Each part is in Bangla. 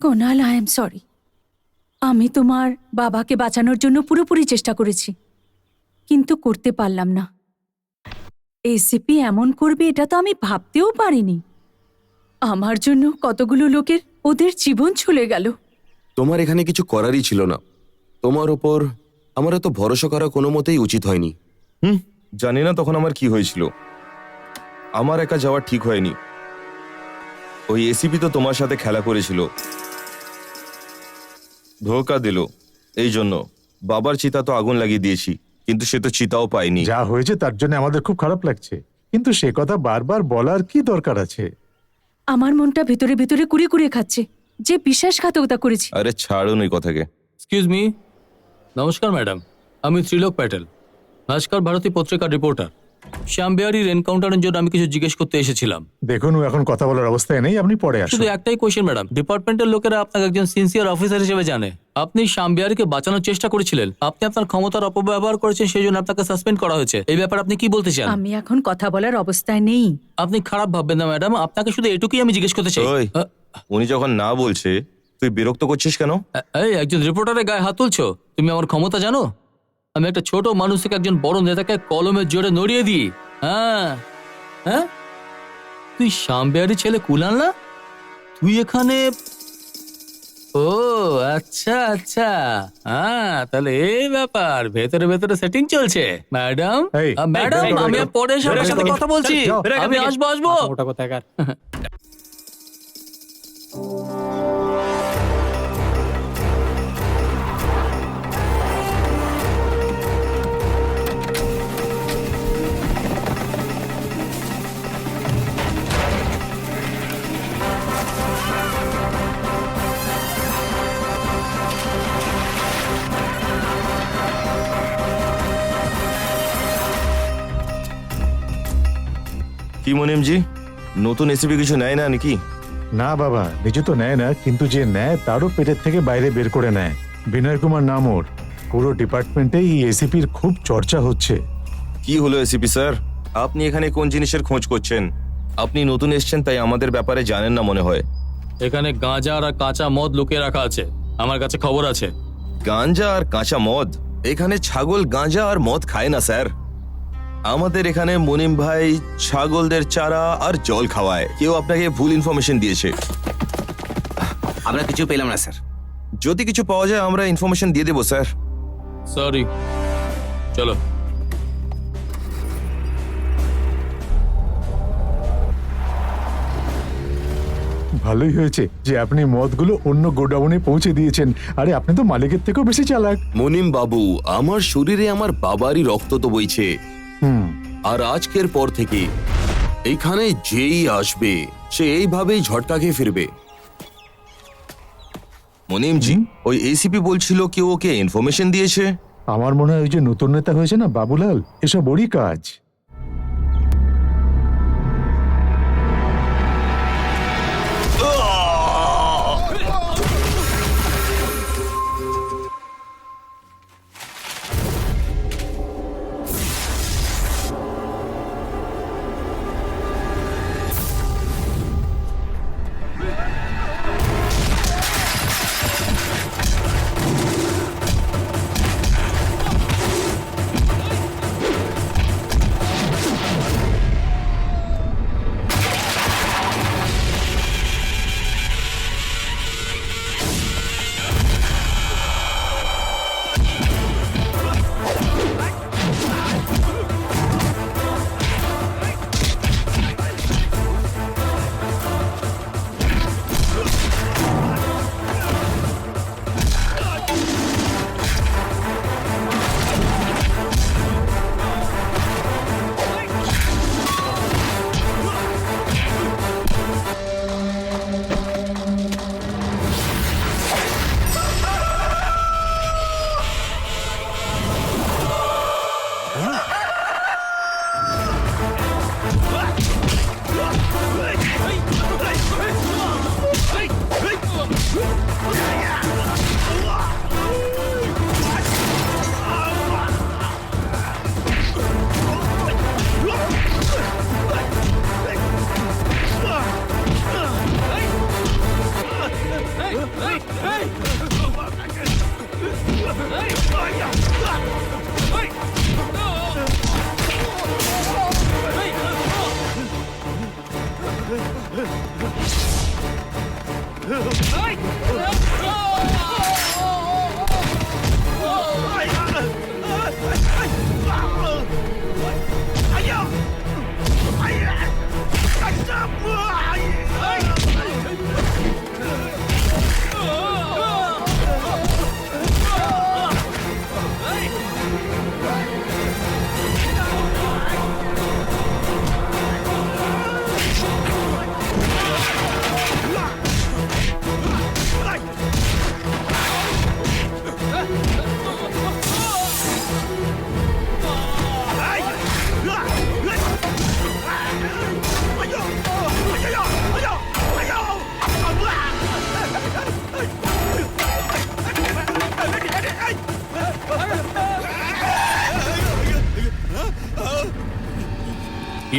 কোনাল আই এম সরি আমি তোমার বাবাকে বাঁচানোর জন্য পুরোপুরি চেষ্টা করেছি কিন্তু করতে পারলাম না। এসিপি এমন করবে এটা তো আমি ভাবতেও পারিনি। আমার জন্য কতগুলো লোকের ওদের জীবন চলে গেল। তোমার এখানে কিছু করারই ছিল না। তোমার ওপর আমার এত ভরসা করা কোনো মতেই উচিত হয়নি। হুম জানি না তখন আমার কি হয়েছিল। আমার একা যাওয়া ঠিক হয়নি। ওই এসিপি তো তোমার সাথে খেলা করেছিল। ধোকা দিল। এই জন্য বাবার চিতা তো আগুন লাগিয়ে দিয়েছি কিন্তু সে তো চিতাও পায়নি। যা হয়েছে তার জন্য আমাদের খুব খারাপ লাগছে। কিন্তু সে কথা বারবার বলার কি দরকার আছে? আমার মনটা ভেতরে ভেতরে কুড়ে কুড়ে খাচ্ছে। যে বিশ্বাসঘাতকতা করেছি। আরে ছাড়ুন ওই কথাকে। এক্সকিউজ মি নমস্কার ম্যাডাম আমি ত্রিলোক প্যাটেল। ভাস্কর ভারতী পত্রিকার রিপোর্টার শ্যামবিহারির এনকাউন্টারের জন্য আমি কিছু জিজ্ঞেস করতে এসেছিলাম। দেখুন ও এখন কথা বলার অবস্থায় নেই আপনি পরে আসুন। শুধু একটাই কোয়েশ্চেন ম্যাডাম ডিপার্টমেন্টের লোকেরা আপনাকে একজন সিনসিয়ার অফিসার হিসেবে জানে। আপনি শ্যামবিহারীকে বাঁচানোর চেষ্টা করেছিলেন। আপনি আপনার ক্ষমতার অপব্যবহার করেছেন সেই জন্য আপনাকে সাসপেন্ড করা হয়েছে। এই ব্যাপারে আপনি কি বলতে চান? আমি এখন কথা বলার অবস্থায় নেই। আপনি খারাপ ভাববেন না ম্যাডাম আপনাকে শুধু এটুকুই আমি জিজ্ঞেস করতে চাই। ওই আ, উনি যখন না বলছে তুই বিরক্ত করছিস কেন? এই একজন রিপোর্টারের গায়ে হাত তুলছো? তুমি আমার ক্ষমতা জানো? আমি একটা ছোট মানুষ থেকে একজন বড় নেতাকে কলমের জোরে নড়িয়ে দিই হ্যাঁ হ্যাঁ তুই সামবেয়ারি ছেলে কুলাল না তুই এখানে ও আচ্ছা আচ্ছা হ্যাঁ তাহলে এই ব্যাপার ভেতরে ভেতরে সেটিং চলছে ম্যাডাম ম্যাডাম আমি পরে সবার সাথে কথা বলছি আমি আসব আসব মোটা কথাকার কি মনিমজি নতুন এসিপি কিছু নেয় না নাকি? না বাবা নিজে তো নেয় না কিন্তু যে নেয় তারও পেটের থেকে বাইরে বের করে নেয়। বিনয় কুমার নাম ওর। পুরো ডিপার্টমেন্টে এই এসিপির খুব চর্চা হচ্ছে। কি হলো এসিপি স্যার? আপনি এখানে কোন জিনিসের খোঁজ করছেন? আপনি নতুন এসছেন তাই আমাদের ব্যাপারে জানেন না মনে হয়। এখানে গাঁজা আর কাঁচা মদ লুকিয়ে রাখা আছে। আমার কাছে খবর আছে। গাঁজা আর কাঁচা মদ? এখানে ছাগল গাঁজা আর মদ খায় না স্যার। আমাদের এখানে মনিম ভাই ছাগলদের চারা আর জল খাওয়ায়। কেউ আপনাকে ভুল ইনফরমেশন দিয়েছে। আমরা কিছু পেলাম না স্যার। যদি কিছু পাওয়া যায় আমরা ইনফরমেশন দিয়ে দেবো স্যার। সরি চলো। ভালোই হয়েছে যে আপনি মদগুলো অন্য গোডাউনে পৌঁছে দিয়েছেন। আরে আপনি তো মালিকের থেকেও বেশি চালাক। মনিম বাবু আমার শরীরে আমার বাবারই রক্ত তো বইছে। আর আজকের পর থেকে এখানে যেই আসবে সে এইভাবেই ঝটকা খেয়ে ফিরবে। মনিমজি ওই এসিপি বলছিল কেউ ওকে ইনফরমেশন দিয়েছে? আমার মনে হয় ওই যে নতুন নেতা হয়েছে না বাবুলাল? এসব ওরই কাজ।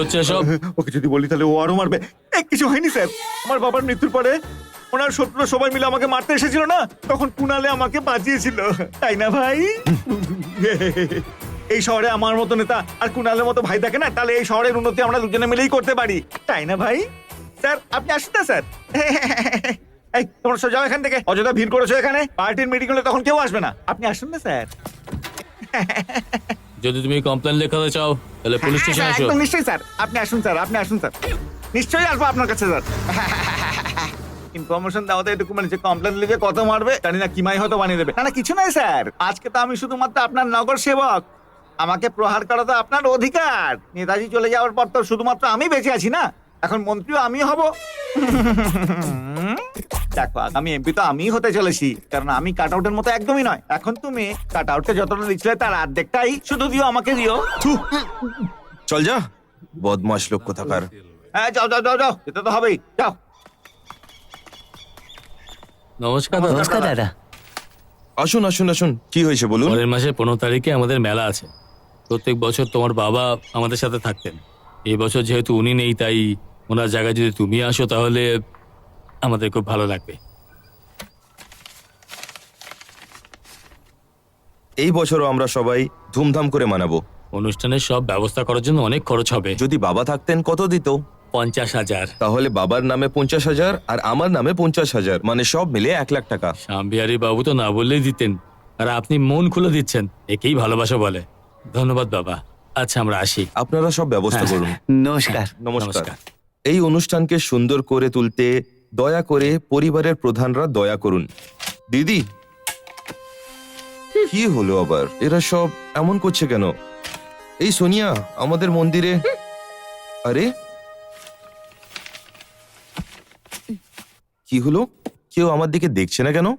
হচ্ছে সব ওকে যদি বলি তাহলে ও আরও মারবে। কিছু হয়নি, স্যার। আমার বাবার মৃত্যুর পরে ওনার শত্রুরা সবাই মিলে আমাকে মারতে এসেছিল না? তখন কুনালে আমাকে বাঁচিয়েছিল। তাই না, ভাই? এই শহরে আমার মতো নেতা আর কুনালের মতো ভাই থাকে না, তাহলে এই শহরের উন্নতি আমরা দুজনে মিলেই করতে পারি। তাই না, ভাই? স্যার, আপনি আসুন না, স্যার। এই, তোমরা সব যাও এখান থেকে। অযথা ভিড় করেছ এখানে। পার্টির মিটিং হলে তখন কেউ আসবে না। আপনি আসুন না, স্যার। যদি তুমি কমপ্লেন লেখাতে চাও তাহলে পুলিশ স্টেশন এসো একদম নিশ্চয়ই স্যার। আপনি আসুন স্যার আপনি আসুন স্যার। নিশ্চয়ই আসব আপনার কাছে স্যার। ইনফরমেশন দেওয়াতে এটুকু মানে যে কমপ্লেন লিখে কত মারবে জানি না কিমাই হয়তো বানিয়ে দেবে। না না কিছু নয় স্যার। আজকে তো আমি শুধুমাত্র আপনার নগর সেবক। আমাকে প্রহার করা তো আপনার অধিকার। নেতাজি চলে যাওয়ার পর তো শুধুমাত্র আমি বেঁচে আছি না? এখন মন্ত্রীও আমি হব। দেখো আগামী এমপি তো আমিই হতে চলেছি কারণ আমি কাট আউটের মতো একদমই নয়। এখন তুমি কাট আউটে যতটা দিচ্ছিলে তার অর্ধেকটাই শুধু দিও আমাকে দিও। থু। চল যা। বদমাস লোক কোথাকার। হ্যাঁ যাও যাও যাও যাও যেতে তো হবেই যাও। নমস্কার দাদা। নমস্কার দাদা। আসুন আসুন আসুন কি হয়েছে বলুন? পরের মাসে পনেরো তারিখে আমাদের মেলা আছে। প্রত্যেক বছর তোমার বাবা আমাদের সাথে থাকতেন। এই বছর যেহেতু উনি নেই তাই ওনার জায়গায় যদি তুমি আসো তাহলে আমাদের খুব ভালো লাগবে। এই বছরও আমরা সবাই ধুমধাম করে মানাবো। অনুষ্ঠানের সব ব্যবস্থা করার জন্য অনেক খরচ হবে। যদি বাবা থাকতেন কত দিত? পঞ্চাশ হাজার। তাহলে বাবার নামে পঞ্চাশ হাজার আর আমার নামে পঞ্চাশ হাজার মানে সব মিলে এক লাখ টাকা। শাম্বিহারি বাবু তো না বললেই দিতেন। আর আপনি মন খুলে দিচ্ছেন একেই ভালোবাসা বলে। ধন্যবাদ বাবা। আচ্ছা আমরা আসি। আপনারা সব ব্যবস্থা করুন। নমস্কার। নমস্কার। নমস্কার। এই অনুষ্ঠানকে সুন্দর করে তুলতে দয়া করে পরিবারের প্রধানরা দয়া করুন। দিদি! কি হলো আবার? এরা সব এমন করছে কেন? এই সোনিয়া আমাদের মন্দিরে। আরে! কি হলো? কেউ আমার দিকে দেখছে না কেন?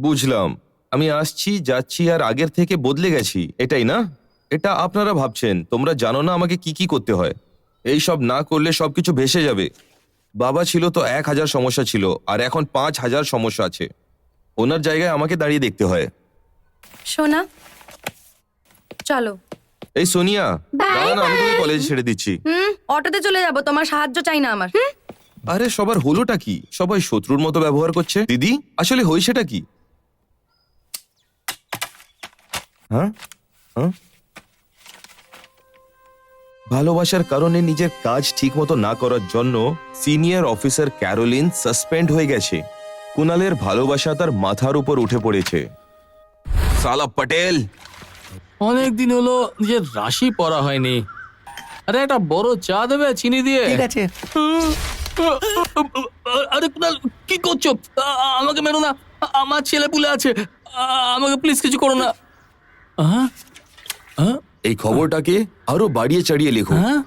বুঝলাম। আমি আসছি যাচ্ছি আর আগের থেকে বদলে গেছি। এটাই না? এটা আপনারা ভাবছেন। তোমরা জানো না আমাকে কি কি করতে হয়। এই সব না করলে সবকিছু ভেসে যাবে। বাবা ছিল তো এক হাজার সমস্যা ছিল আর এখন পাঁচ হাজার সমস্যা আছে। ওনার জায়গায় আমাকে দাঁড়িয়ে দেখতে হয়। সোনা চলো। এই সোনিয়া দাঁড়া না, আমি তোকে কলেজে ছেড়ে দিচ্ছি। হুম অটোতে চলে যাব তোমার সাহায্য চাই না আমার হুম? আরে সবার হলোটা কি? সবাই শত্রুর মতো ব্যবহার করছে? দিদি আসলে হয়েছেটা কি? হ্যাঁ? হ্যাঁ? ভালোবাসার কারণে নিজের কাজ ঠিকমতো না করার জন্য সিনিয়র অফিসার ক্যারোলিন সাসপেন্ড হয়ে গেছে। কুনালের ভালোবাসা তার মাথার উপর উঠে পড়েছে। সালা পটেল! অনেক দিন হলো নিজের রাশি পড়া হয়নি। আরে একটা বড় চা দেবে চিনি দিয়ে? ঠিক আছে। আরে কুনাল কি করছ? আমাকে মেরো না। আমার ছেলে পুলে আছে আমাকে প্লিজ কিছু করো না। হ্যাঁ এই খবরটাকে আরও বাড়িয়ে চাড়িয়ে লেখো হ্যাঁ